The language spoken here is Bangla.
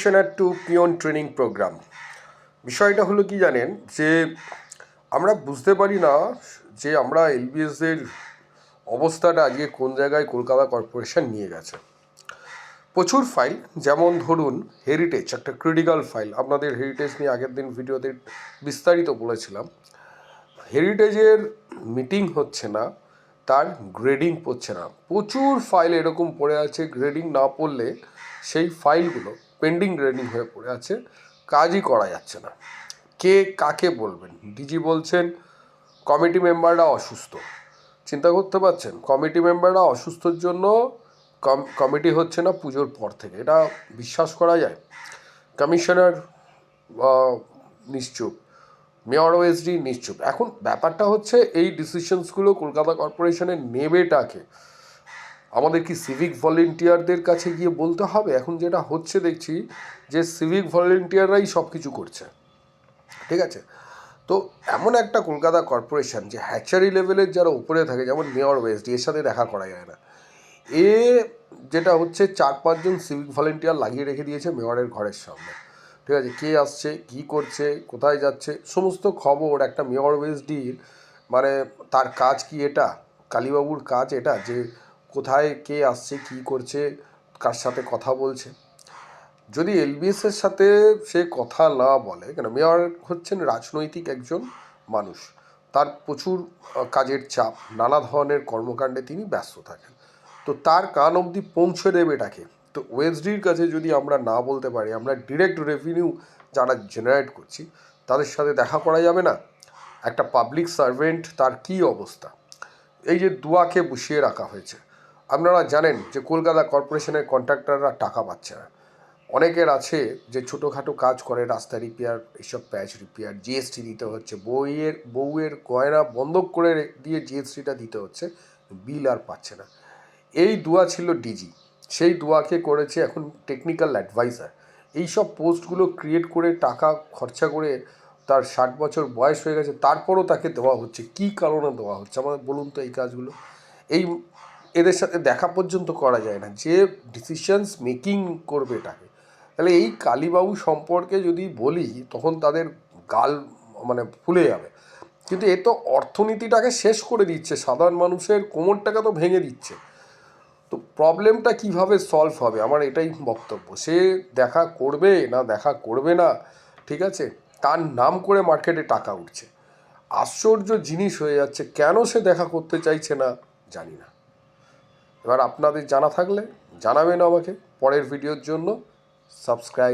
Commissioner to peon training programme বিষয়টা হলো কি জানেন? যে আমরা বুঝতে পারি না যে আমরা এলবিএসের অবস্থাটা আজকে কোন জায়গায় কলকাতা কর্পোরেশন নিয়ে গেছে। প্রচুর ফাইল, যেমন ধরুন হেরিটেজ একটা ক্রিটিক্যাল ফাইল আপনাদের হেরিটেজ নিয়ে আগের দিন ভিডিওতে বিস্তারিত বলেছিলাম। হেরিটেজের মিটিং হচ্ছে না, তার গ্রেডিং পড়ছে না। প্রচুর ফাইল এরকম পড়ে আছে গ্রেডিং না পড়লে সেই ফাইলগুলো পেন্ডিং গ্রেডিং হয়ে পড়ে আছে, কাজই করা যাচ্ছে না। কে কাকে বলবেন? ডিজি বলছেন, কমিটি মেম্বাররা অসুস্থ। চিন্তা করতে পারছেন? কমিটি মেম্বাররা অসুস্থর জন্য কমিটি হচ্ছে না পুজোর পর থেকে। এটা বিশ্বাস করা যায়? কমিশনার নিশ্চুপ। মেয়র ওএসডি নিশ্চুপ। এখন ব্যাপারটা হচ্ছে, এই ডিসিশনসগুলো কলকাতা কর্পোরেশনের নেবেটাকে আমাদের কি সিভিক ভলেন্টিয়ারদের কাছে গিয়ে বলতে হবে? এখন যেটা হচ্ছে দেখছি যে সিভিক ভলেন্টিয়াররাই সব কিছু করছে। ঠিক আছে? তো এমন একটা কলকাতা কর্পোরেশন যে হ্যাচারি লেভেলের যারা উপরে থাকে, যেমন মেয়র ওয়েস্ডি এর সাথে দেখা করা যায় না। এ যেটা হচ্ছে চার পাঁচজন সিভিক ভলেন্টিয়ার লাগিয়ে রেখে দিয়েছে মেয়রের ঘরের সামনে। ঠিক আছে? কে আসছে, কী করছে, কোথায় যাচ্ছে, সমস্ত খবর একটা মেয়র ওয়েসডির মানে তার কাজ কি এটা? কালীবাবুর কাজ এটা? যে কোথায় কে আসছে, কী করছে, কার সাথে কথা বলছে। যদি এলবিএসের সাথে সে কথা না বলে, কেন? মেয়র হচ্ছেন রাজনৈতিক একজন মানুষ। তার প্রচুর কাজের চাপ, নানা ধরনের কর্মকাণ্ডে তিনি ব্যস্ত থাকেন। তো তার কান অবধি পৌঁছে দেবে এটাকে তো ওয়েসডির কাছে যদি আমরা না বলতে পারি, আমরা ডিরেক্ট রেভিনিউ যারা জেনারেট করছি, তাদের সাথে দেখা করা যাবে না? একটা পাবলিক সার্ভেন্ট তার কী অবস্থা? এই যে দুয়াকে বসিয়ে রাখা হয়েছে। আপনারা জানেন যে কলকাতা কর্পোরেশনের কন্ট্রাক্টররা টাকা পাচ্ছে না। অনেকের আছে যে ছোটোখাটো কাজ করে, রাস্তা রিপেয়ার এইসব প্যাচ রিপেয়ার জিএসটি দিতে হচ্ছে, বইয়ের, বউয়ের গয়না বন্ধক করে দিয়ে জিএসটিটা দিতে হচ্ছে বিল আর পাচ্ছে না। এই দুয়া ছিল ডিজি সেই দুয়াকে করেছে এখন টেকনিক্যাল অ্যাডভাইজার এই সব পোস্টগুলো ক্রিয়েট করে টাকা খরচা করে তার ষাট বছর বয়স হয়ে গেছে, তারপরও তাকে দেওয়া হচ্ছে। কী কারণে দেওয়া হচ্ছে? আমাদের বলুন তো এই কাজগুলো। এই এদের সাথে দেখা পর্যন্ত করা যায় না। যে ডিসিশনস মেকিং করবে এটাকে তাহলে এই কালীবাবু সম্পর্কে যদি বলি, তখন তাদের গাল মানে ফুলে যাবে। কিন্তু এ তো অর্থনীতিটাকে শেষ করে দিচ্ছে। সাধারণ মানুষের কোমরটাকে তো ভেঙে দিচ্ছে। তো প্রবলেমটা কীভাবে সলভ হবে? আমার এটাই বক্তব্য। সে দেখা করবে না, দেখা করবে না, ঠিক আছে? তার নাম করে মার্কেটে টাকা উঠছে। আশ্চর্য জিনিস হয়ে যাচ্ছে। কেন সে দেখা করতে চাইছে না? জানি না। এবার আপনাদের জানা থাকলে জানাবেন আমাকে পরের ভিডিওর জন্য। সাবস্ক্রাইব